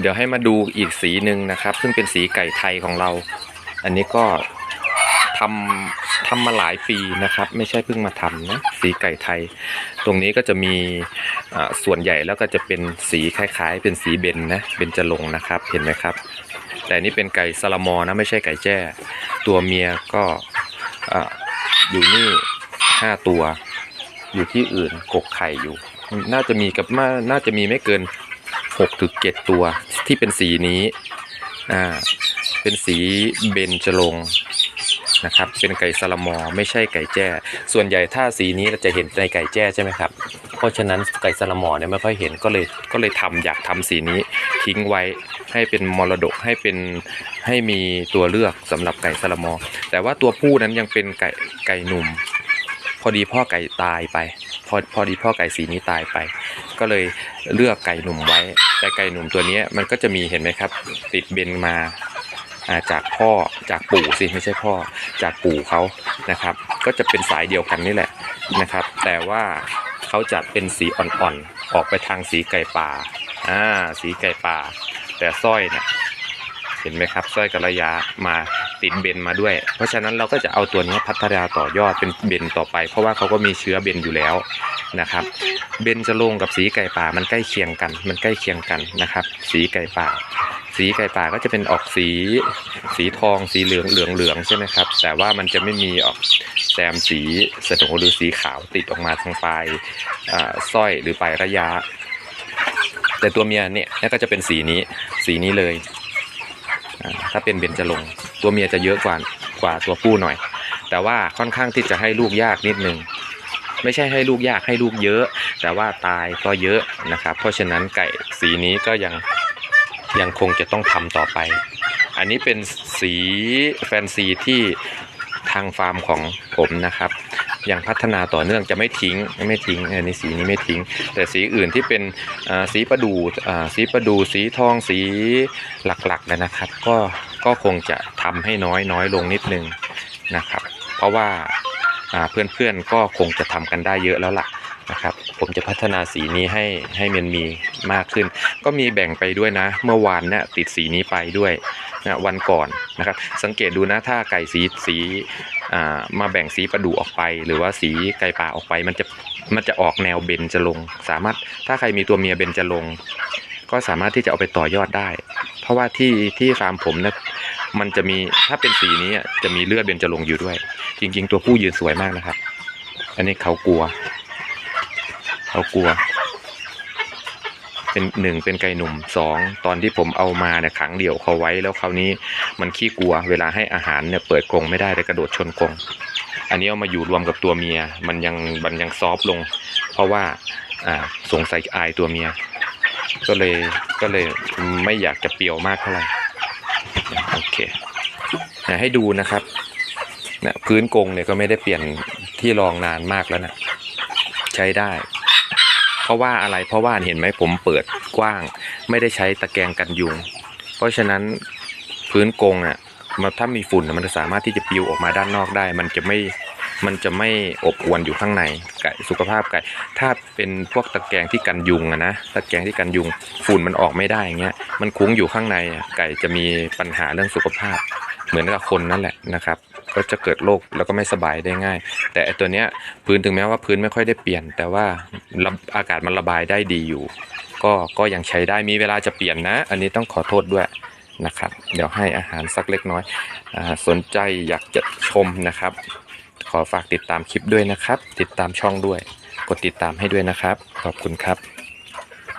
เดี๋ยวให้มาดูอีกสีหนึ่งนะครับ ซึ่งเป็นสีไก่ไทยของเรา อันนี้ก็ทำทำมาหลายปีนะครับ ไม่ใช่เพิ่งมาทำนะสีไก่ไทย ตรงนี้ก็จะมีอ่าส่วนใหญ่แล้วก็จะเป็นสีคล้ายๆ เป็นสีเบนนะเบนจะลงนะครับเห็นไหมครับ แต่นี่เป็นไก่สลามอนะไม่ใช่ไก่แจ้ ตัวเมียก็ออยู่นี่ห้าตัว อยู่ที่อื่นกกไข่อยู่ น่าจะมีกับมาน่าจะมีไม่เกิน กถึงเจ็ดตัวที่เป็นสีนี้อ่าเป็นสีเบนจรงนะครับ เป็นไก่สลามอไม่ใช่ไก่แจ้ ส่วนใหญ่ถ้าสีนี้เราจะเห็นในไก่แจ้ใช่ไหมครับ เพราะฉะนั้นไก่สลามอเนี่ยไม่ค่อยเห็นก็เลยก็เลยทำอยากทำสีนี้ทิ้งไว้ให้เป็นมรดกให้เป็นให้มีตัวเลือกสำหรับไก่สลามอ แต่ว่าตัวผู้นั้นยังเป็นไก่ไก่หนุ่ม พอดีพ่อไก่ตายไป พอพอดีพ่อไก่สีนี้ตายไป ก็เลยเลือกไก่หนุ่มไว้ แต่ไก่หนุ่มตัวนี้มันก็จะมีเห็นไหมครับ ติดเบนมาจากพ่อจากปู่สิไม่ใช่พ่อจากปู่เขานะครับ ก็จะเป็นสายเดียวกันนี่แหละนะครับ แต่ว่าเขาจะเป็นสีอ่อนๆออกไปทางสีไก่ป่าอ่าสีไก่ป่า แต่สร้อยเนี่ย เห็นไหมครับสร้อยกระยามาติดเบนมาด้วย เพราะฉะนั้นเราก็จะเอาตัวนี้พัฒนาต่อยอดเป็นเบนต่อไป เพราะว่าเขาก็มีเชื้อเบนอยู่แล้วนะครับ เบนจะลงกับสีไก่ป่ามันใกล้เคียงกัน มันใกล้เคียงกันนะครับ สีไก่ป่า สีไก่ป่าก็จะเป็นออกสี สีทองสีเหลืองเหลืองเหลืองใช่ไหมครับ แต่ว่ามันจะไม่มีออกแซมสีสโนหรือสีขาวติดออกมาทางปลายสร้อยหรือปลายระยะแต่ตัวเมียเนี่ยก็จะเป็นสีนี้ สีนี้เลย ถ้าเป็นเบญจรงตัวเมียจะเยอะกว่ากว่าตัวผู้หน่อย แต่ว่าค่อนข้างที่จะให้ลูกยากนิดนึงไม่ใช่ให้ลูกยากให้ลูกเยอะ แต่ว่าตายก็เยอะนะครับ เพราะฉะนั้นไก่สีนี้ก็ยังยังคงจะต้องทำต่อไป อันนี้เป็นสีแฟนซีที่ทางฟาร์มของผมนะครับ ยังพัฒนาต่อเนื่องจะไม่ทิ้งไม่ทิ้งอันนี้สีนี้ไม่ทิ้ง แต่สีอื่นที่เป็นสีประดูสีประดูสีทองสีหลักๆเลยนะครับ ก็ก็คงจะทำให้น้อยน้อยลงนิดนึงนะครับ เพราะว่าอ่าเพื่อนๆก็คงจะทำกันได้เยอะแล้วล่ะ นะครับ ผมจะพัฒนาสีนี้ให้ให้มันมีมากขึ้น ก็มีแบ่งไปด้วยนะ เมื่อวานเนี่ยติดสีนี้ไปด้วยนะวันก่อนนะครับ สังเกตดูนะถ้าไก่สีสีมาแบ่งสีประดูออกไป หรือว่าสีไก่ป่าออกไป มันจะมันจะออกแนวเบนจะลง สามารถถ้าใครมีตัวเมียเบนจะลง ก็สามารถที่จะเอาไปต่อยอดได้ เพราะว่าที่ที่ฟาร์มผมนะมันจะมีถ้าเป็นสีนี้จะมีเลือดเบนจะลงอยู่ด้วย จริง ๆ ตัวผู้ยืนสวยมากนะครับ อันนี้เขากลัว เขากลัว เป็นหนึ่งเป็นไก่หนุ่มสองตอนที่ผมเอามาเนี่ยขังเดี่ยวเขาไว้แล้วคราวนี้มันขี้กลัว เวลาให้อาหารเนี่ยเปิดกรงไม่ได้เลยกระโดดชนกรงอันนี้เอามาอยู่รวมกับตัวเมีย มันยังมันยังซอฟต์ลง เพราะว่าอ่าสงสัยอายตัวเมีย ก็เลยก็เลยไม่อยากจะเปรียวมากเท่าไหร่โอเคให้ดูนะครับนะพื้นกรงเนี่ยก็ไม่ได้เปลี่ยนที่รองนานมากแล้วนะใช้ได้ ราะว่าอะไรเพราะว่าเห็นไหมผมเปิดกว้าง ไม่ได้ใช้ตะแกรงกันยุง เพราะฉะนั้นพื้นกรงอะมันถ้ามีฝุ่นมันจะสามารถที่จะปลิวออกมาด้านนอกได้ มันจะไม่มันจะไม่อบอวนอยู่ข้างในไก่สุขภาพไก่ ถ้าเป็นพวกตะแกรงที่กันยุงอะนะตะแกรงที่กันยุง ฝุ่นมันออกไม่ได้อย่างเงี้ยมันคุ้งอยู่ข้างในไก่จะมีปัญหาเรื่องสุขภาพ เหมือนกับคนนั่นแหละนะครับ ก็จะเกิดโรคแล้วก็ไม่สบายได้ง่าย แต่ไอตัวเนี้ยพื้นถึงแม้ว่าพื้นไม่ค่อยได้เปลี่ยน แต่ว่าระอากาศมันระบายได้ดีอยู่ ก็ก็ยังใช้ได้มีเวลาจะเปลี่ยนนะ อันนี้ต้องขอโทษด้วยนะครับ เดี๋ยวให้อาหารสักเล็กน้อยอสนใจอยากจะชมนะครับ ขอฝากติดตามคลิปด้วยนะครับ ติดตามช่องด้วย กดติดตามให้ด้วยนะครับ ขอบคุณครับ